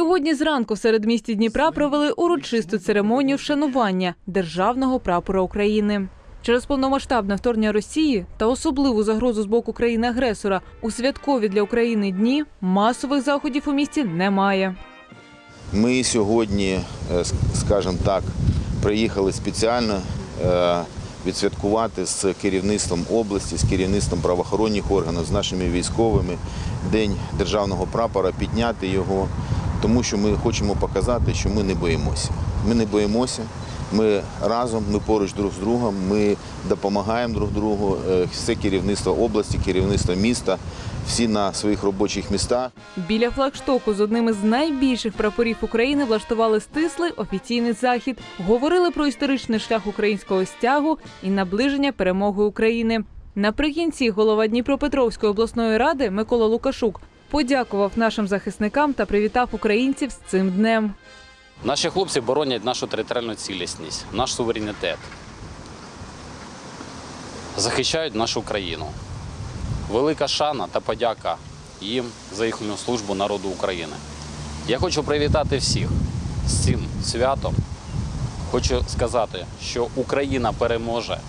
Сьогодні зранку в середмісті Дніпра провели урочисту церемонію вшанування державного прапора України. Через повномасштабне вторгнення Росії та особливу загрозу з боку країни-агресора у святкові для України дні масових заходів у місті немає. Ми сьогодні, е, скажімо так, приїхали спеціально е, відсвяткувати з керівництвом області, з керівництвом правоохоронних органів, з нашими військовими День державного прапора, підняти його, тому що ми хочемо показати, що ми не боїмося. Ми не боїмося. Ми разом, ми поруч друг з другом, ми допомагаємо друг другу. Е, Все керівництво області, керівництво міста, всі на своїх робочих містах. Біля флагштоку з одним із найбільших прапорів України влаштували стислий офіційний захід. Говорили про історичний шлях українського стягу і наближення перемоги України. Наприкінці голова Дніпропетровської обласної ради Микола Лукашук подякував нашим захисникам та привітав українців з цим днем. Наші хлопці боронять нашу територіальну цілісність, наш суверенітет. Захищають нашу країну. Велика шана та подяка їм за їхню службу народу України. Я хочу привітати всіх з цим святом. Хочу сказати, що Україна переможе.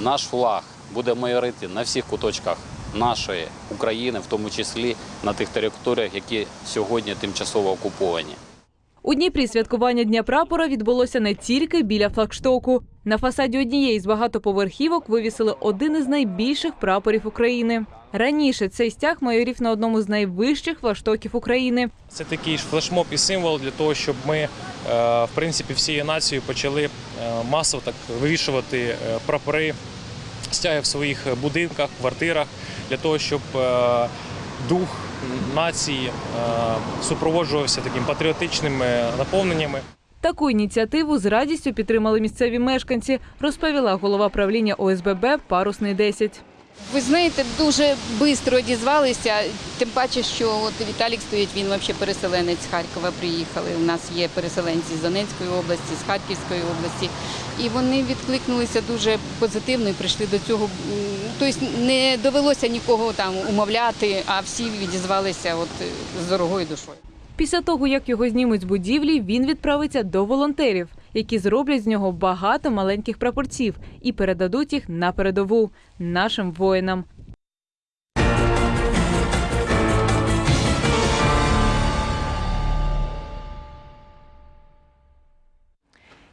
Наш флаг буде майорити на всіх куточках нашої України, в тому числі на тих територіях, які сьогодні тимчасово окуповані. У Дніпрі святкування Дня прапора відбулося не тільки біля флагштоку. На фасаді однієї з багатоповерхівок вивісили один із найбільших прапорів України. Раніше цей стяг майорів на одному з найвищих флагштоків України. Це такий ж флешмоб і символ для того, щоб ми, е, в принципі, всією нацією почали е, масово так вивішувати е, прапори, стяги в своїх будинках, квартирах, для того, щоб е, дух нації е, супроводжувався таким патріотичними наповненнями. Таку ініціативу з радістю підтримали місцеві мешканці, розповіла голова правління ОСББ Парусний 10. Ви знаєте, дуже швидко одізвалися, тим паче, що от Віталік стоїть, він взагалі переселенець з Харкова приїхали. У нас є переселенці з Донецької області, з Харківської області. І вони відкликнулися дуже позитивно і прийшли до цього. Тобто не довелося нікого там умовляти, а всі відізвалися от з дорогою душою. Після того, як його знімуть з будівлі, він відправиться до волонтерів, які зроблять з нього багато маленьких прапорців і передадуть їх на передову нашим воїнам.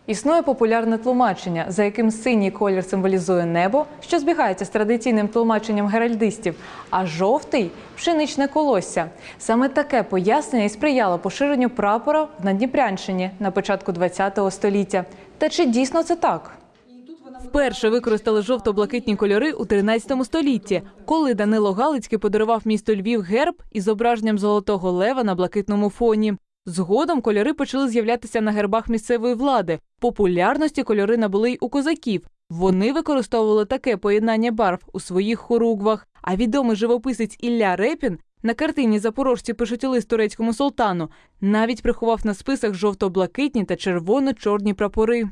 Існує популярне тлумачення, за яким синій колір символізує небо, що збігається з традиційним тлумаченням геральдистів, а жовтий пшеничне колосся. Саме таке пояснення і сприяло поширенню прапора в Надніпрянщині на початку ХХ століття. Та чи дійсно це так? Вперше використали жовто-блакитні кольори у 13 столітті, коли Данило Галицький подарував місту Львів герб із зображенням золотого лева на блакитному фоні. Згодом кольори почали з'являтися на гербах місцевої влади. Популярності кольори набули й у козаків. Вони використовували таке поєднання барв у своїх хоругвах. А відомий живописець Ілля Репін на картині Запорожці пишуть лист турецькому султану навіть приховав на списах жовто-блакитні та червоно-чорні прапори.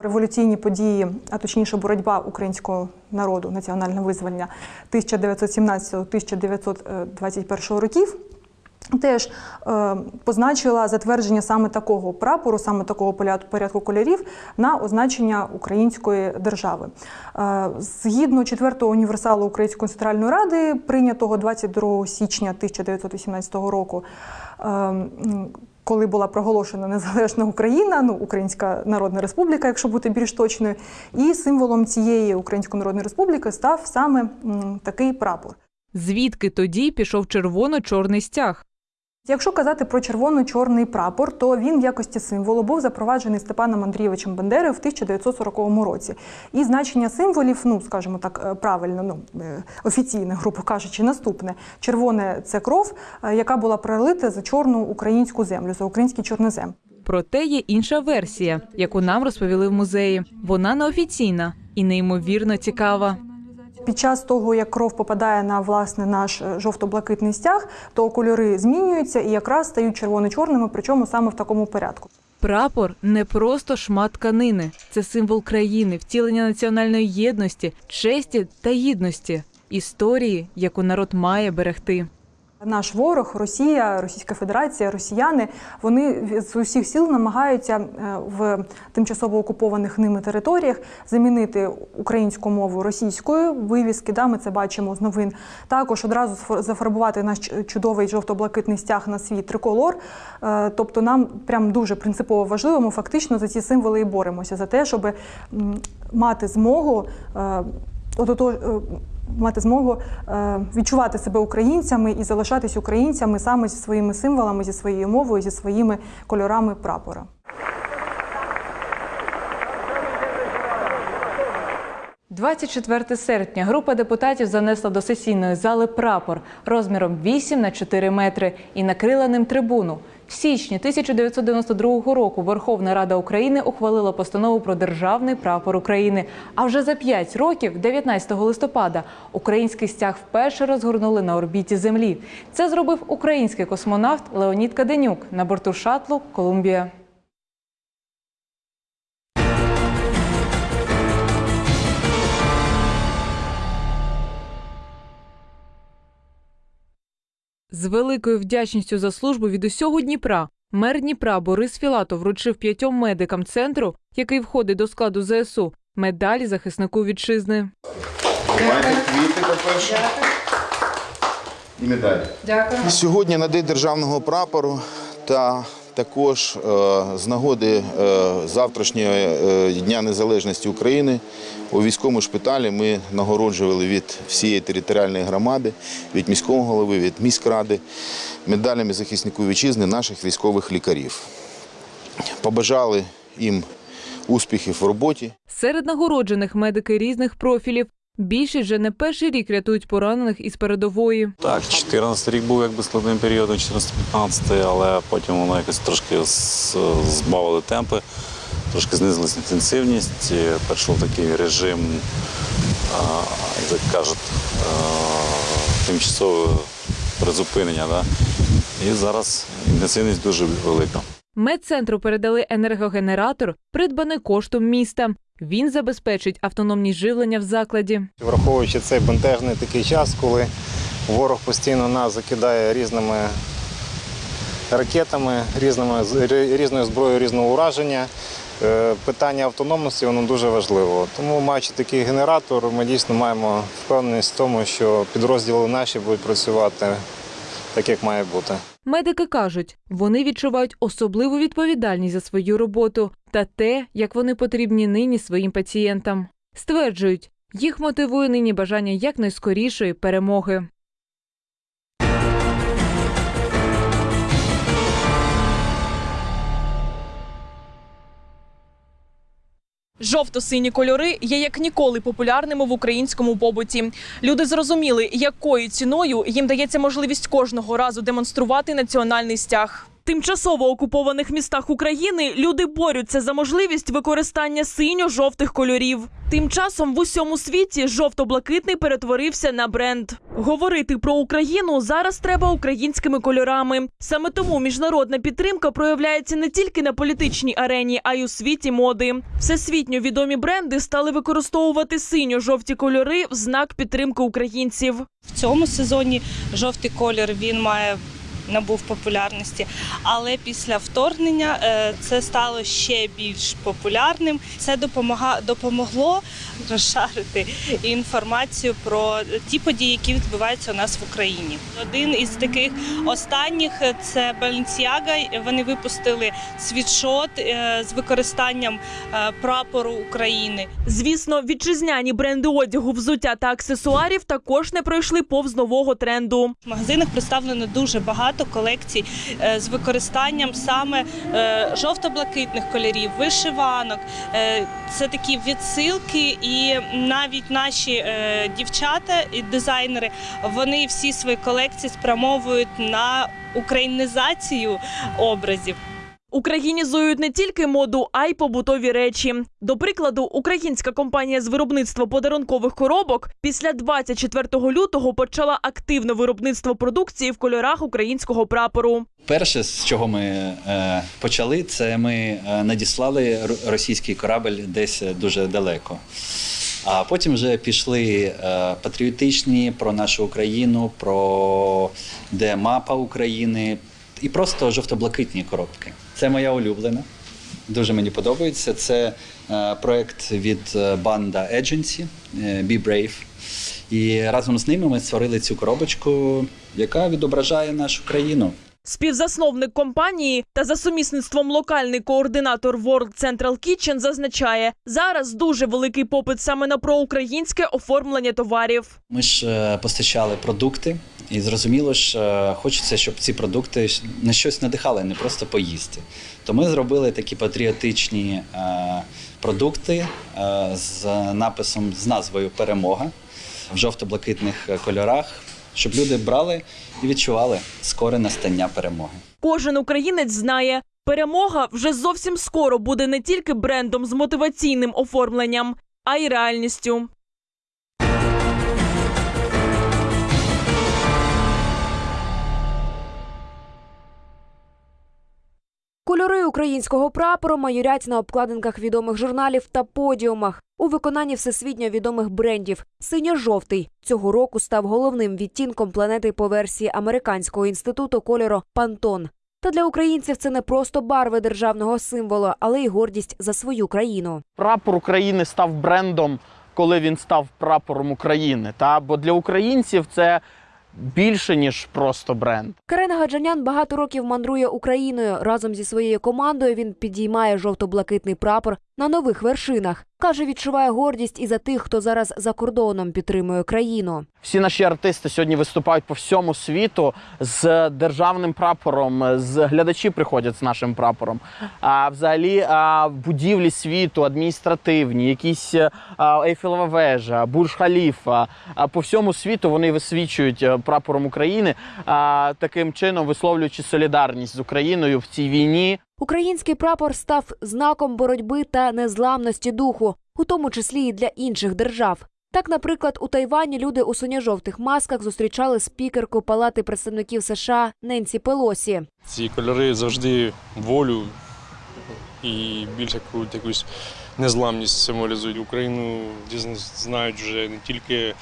Революційні події, а точніше боротьба українського народу, національне визволення 1917-1921 років. Теж е, позначила затвердження саме такого прапору, саме такого поряд- порядку кольорів на означення української держави. Е, згідно 4-го універсалу Української центральної ради, прийнятого 22 січня 1918 року, е, коли була проголошена незалежна Україна, ну Українська Народна Республіка, якщо бути більш точною, і символом цієї Української Народної Республіки став саме м, такий прапор. Звідки тоді пішов червоно-чорний стяг? Якщо казати про червоно-чорний прапор, то він в якості символу був запроваджений Степаном Андрійовичем Бандерою в 1940 році. І значення символів, ну скажімо так, е, правильно, ну е, офіційне, грубо кажучи, наступне: червоне це кров, е, яка була пролита за чорну українську землю, за український чорнозем. Проте є інша версія, яку нам розповіли в музеї. Вона неофіційна і неймовірно цікава. Під час того, як кров попадає на власне наш е, жовто-блакитний стяг, то кольори змінюються і якраз стають червоно-чорними, причому саме в такому порядку. Прапор не просто шмат тканини, це символ країни, втілення національної єдності, честі та гідності, історії, яку народ має берегти. Наш ворог, Росія, Російська Федерація, Росіяни вони з усіх сіл намагаються е, в тимчасово окупованих ними територіях замінити українську мову російською вивіски. Да, ми це бачимо з новин. Також одразу зафарбувати наш чудовий жовто-блакитний стяг на свій триколор. Е, Тобто, нам прям дуже принципово важливо. Ми фактично за ці символи і боремося за те, щоб мати змогу. е, от ото, мати змогу е, відчувати себе українцями і залишатись українцями саме зі своїми символами, зі своєю мовою, зі своїми кольорами прапора. – 24 серпня група депутатів занесла до сесійної зали прапор розміром 8 на 4 метри і накрила ним трибуну. В січні 1992 року Верховна Рада України ухвалила постанову про державний прапор України. А вже за 5 років, 19 листопада, український стяг вперше розгорнули на орбіті Землі. Це зробив український космонавт Леонід Каденюк на борту шатлу Колумбія. З великою вдячністю за службу від усього Дніпра мер Дніпра Борис Філатов вручив п'ятьом медикам центру, який входить до складу ЗСУ, медалі захиснику вітчизни. І медалі. Дякую. Сьогодні на День державного прапору та також е, з нагоди е, завтрашнього е, Дня Незалежності України у військовому шпиталі ми нагороджували від всієї територіальної громади, від міського голови, від міськради медалями захиснику вітчизни наших військових лікарів. Побажали їм успіхів в роботі. Серед нагороджених медики різних профілів. Більшість вже не перший рік рятують поранених із передової. Так, 14 рік був якби складним періодом, 14-15, але потім воно якось трошки збавили темпи, трошки знизилась інтенсивність, і перейшов такий режим, як кажуть, тимчасове призупинення. Да? І зараз інтенсивність дуже велика. Медцентру передали енергогенератор, придбаний коштом міста. Він забезпечить автономність живлення в закладі. Враховуючи цей бентежний такий час, коли ворог постійно нас закидає різними ракетами, різними, різною зброєю різного ураження, е, питання автономності воно дуже важливо. Тому, маючи такий генератор, ми дійсно маємо впевненість в тому, що підрозділи наші будуть працювати так, як має бути. Медики кажуть, вони відчувають особливу відповідальність за свою роботу та те, як вони потрібні нині своїм пацієнтам. Стверджують, їх мотивує нині бажання якнайскорішої перемоги. Жовто-сині кольори є як ніколи популярними в українському побуті. Люди зрозуміли, якою ціною їм дається можливість кожного разу демонструвати національний стяг. Тимчасово окупованих містах України люди борються за можливість використання синьо-жовтих кольорів. Тим часом в усьому світі жовто-блакитний перетворився на бренд. Говорити про Україну зараз треба українськими кольорами. Саме тому міжнародна підтримка проявляється не тільки на політичній арені, а й у світі моди. Всесвітньо відомі бренди стали використовувати синьо-жовті кольори в знак підтримки українців. В цьому сезоні жовтий колір він має набув популярності, але після вторгнення е, це стало ще більш популярним. Це допомогло розшарити інформацію про ті події, які відбуваються у нас в Україні. Один із таких останніх це Balenciaga. Вони випустили світшот е, з використанням е, прапору України. Звісно, вітчизняні бренди одягу, взуття та аксесуарів також не пройшли повз нового тренду. В магазинах представлено дуже багато колекцій е, з використанням саме жовто-блакитних кольорів, вишиванок. Це такі відсилки, і навіть наші е, дівчата і дизайнери вони всі свої колекції спрямовують на українізацію образів. Українізують не тільки моду, а й побутові речі. До прикладу, українська компанія з виробництва подарункових коробок після 24 лютого почала активне виробництво продукції в кольорах українського прапору. Перше, з чого ми е, почали, це ми е, надіслали російський корабель десь дуже далеко. А потім вже пішли е, патріотичні про нашу Україну, про де мапа України і просто жовто-блакитні коробки. Це моя улюблена. Дуже мені подобається. Це е, проект від е, банда Agency е, Be Brave. І разом з ними ми створили цю коробочку, яка відображає нашу країну. Співзасновник компанії та за сумісництвом локальний координатор World Central Kitchen зазначає, зараз дуже великий попит саме на проукраїнське оформлення товарів. Ми ж е, постачали продукти, і зрозуміло ж, е, хочеться, щоб ці продукти на щось надихали, не просто поїсти. То ми зробили такі патріотичні е, продукти з написом з назвою Перемога в жовто-блакитних кольорах, щоб люди брали і відчували скоре настання перемоги. Кожен українець знає, перемога вже зовсім скоро буде не тільки брендом з мотиваційним оформленням, а й реальністю. Кольори українського прапору майорять на обкладинках відомих журналів та подіумах у виконанні всесвітньо відомих брендів. Синьо-жовтий цього року став головним відтінком планети по версії американського інституту кольору Пантон. Та для українців це не просто барви державного символу, але й гордість за свою країну. прапор України став брендом, коли він став прапором України. Та бо для українців це більше ніж просто бренд. Карен Гаджанян багато років мандрує Україною. Разом зі своєю командою він підіймає жовто-блакитний прапор на нових вершинах. Каже, відчуває гордість і за тих, хто зараз за кордоном підтримує країну. Всі наші артисти сьогодні виступають по всьому світу з державним прапором. З глядачі приходять з нашим прапором. А взагалі а, будівлі світу, адміністративні, якісь а, Ейфелева вежа, Бурж Халіфа. А по всьому світу вони висвічують е, прапором України, а, таким чином висловлюючи солідарність з Україною в цій війні. Український прапор став знаком боротьби та незламності духу, у тому числі і для інших держав. Так, наприклад, у Тайвані люди у синьо-жовтих масках зустрічали спікерку Палати представників США Ненсі Пелосі. Ці кольори завжди волю і більш якусь незламність символізують. Україну дійсно знають вже не тільки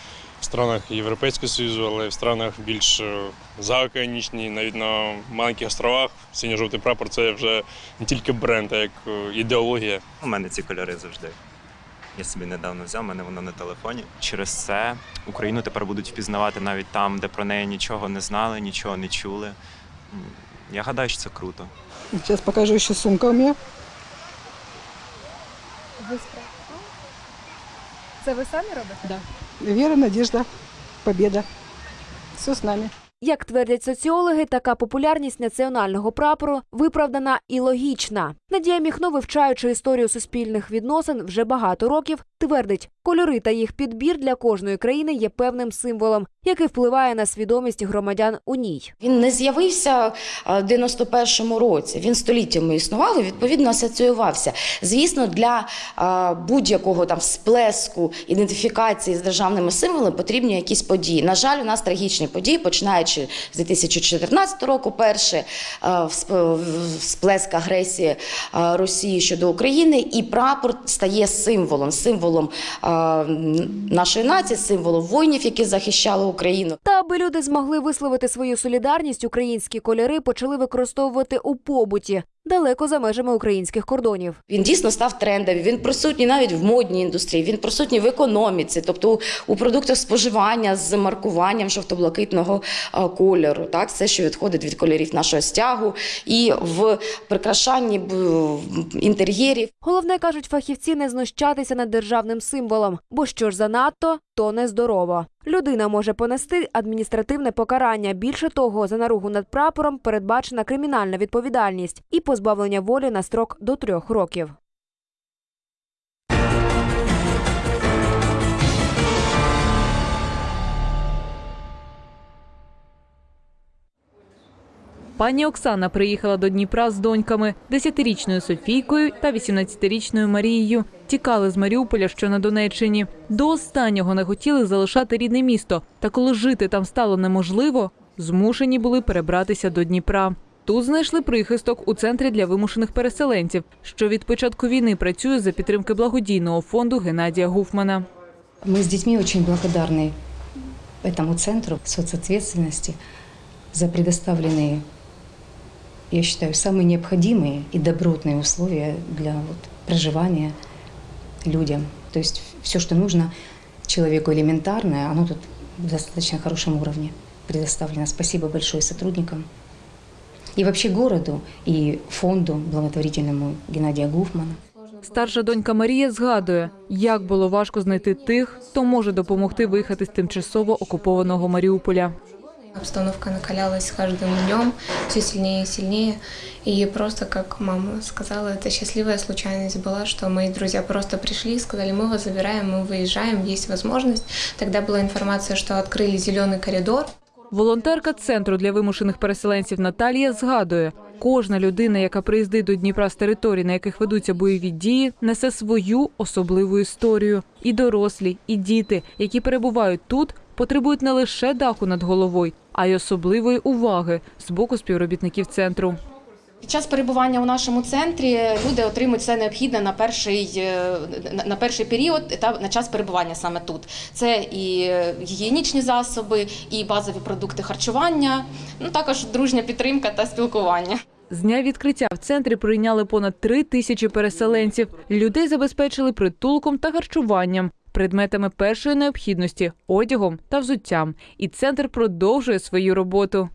в странах Європейського Союзу, але в странах більш е, заокеанічні, навіть на маленьких островах. Синьо-жовтий прапор це вже не тільки бренд, а як е, ідеологія. У мене ці кольори завжди. Я собі недавно взяв, у мене воно на телефоні. Через це Україну тепер будуть впізнавати навіть там, де про неї нічого не знали, нічого не чули. Я гадаю, що це круто. Сейчас покажу еще сумка у меня. Це ви самі робите? Да. Вера, надіжда, побіда. Все з нами. Як твердять соціологи, така популярність національного прапору виправдана і логічна. Надія Міхно, вивчаючи історію суспільних відносин вже багато років, твердить, кольори та їх підбір для кожної країни є певним символом, який впливає на свідомість громадян у ній. Він не з'явився в 91-му році. Він століттями існував і відповідно асоціювався. Звісно, для будь-якого там сплеску ідентифікації з державними символами потрібні якісь події. На жаль, у нас трагічні події, починаючи з 2014 року, перше а, всп- всплеск агресії Росії щодо України, і прапор стає символом, символом а, м, нашої нації, символом воїнів, які захищали Україну. Та аби люди змогли висловити свою солідарність, українські кольори почали використовувати у побуті далеко за межами українських кордонів. Він дійсно став трендом. Він присутній навіть в модній індустрії. Він присутній в економіці, тобто у- у продуктах споживання з маркуванням жовто-блакитного кольору. Так, все, що відходить від кольорів нашого стягу, і в прикрашанні інтер'єрів. Головне кажуть фахівці не знущатися над державним символом, бо що ж занадто, то нездорово. Людина може понести адміністративне покарання. Більше того, за наругу над прапором передбачена кримінальна відповідальність і позбавлення волі на строк до трьох років. Пані Оксана приїхала до Дніпра з доньками 10-річною Софійкою та 18-річною Марією. Тікали з Маріуполя, що на Донеччині. До останнього не хотіли залишати рідне місто. Та коли жити там стало неможливо, змушені були перебратися до Дніпра. Тут знайшли прихисток у центрі для вимушених переселенців, що від початку війни працює за підтримки благодійного фонду Геннадія Гуфмана. Мы с детьми очень благодарны этому центру соцответственности за предоставленные, я считаю, самые необходимые и добротные условия для вот, проживания людям. То есть все, что нужно человеку элементарное, оно тут в достаточно хорошем уровне предоставлено. Спасибо большое сотрудникам. И вообще городу, и фонду благотворительному Геннадия Гуфмана. Старша донька Марія згадує, як було важко знайти тих, хто може допомогти виїхати з тимчасово окупованого Маріуполя. Обстановка накалялась с каждым днем все сильнее и сильнее. И просто, как мама сказала, это счастливая случайность была, что мои друзья просто пришли и сказали, мы вас забираем, мы выезжаем, есть возможность. Тогда была информация, что открыли зеленый коридор. Волонтерка центру для вимушених переселенців Наталія згадує, кожна людина, яка приїздить до Дніпра з територій, на яких ведуться бойові дії, несе свою особливу історію. І дорослі, і діти, які перебувають тут, потребують не лише даху над головою, а й особливої уваги з боку співробітників центру. Під час перебування у нашому центрі люди отримують все необхідне на перший, е, на- перший період та на час перебування саме тут. Це і е, гігієнічні засоби, і базові продукти харчування, ну також дружня підтримка та спілкування. З дня відкриття в центрі прийняли понад три тисячі переселенців. Людей забезпечили притулком та харчуванням, предметами першої необхідності, одягом та взуттям. І центр продовжує свою роботу.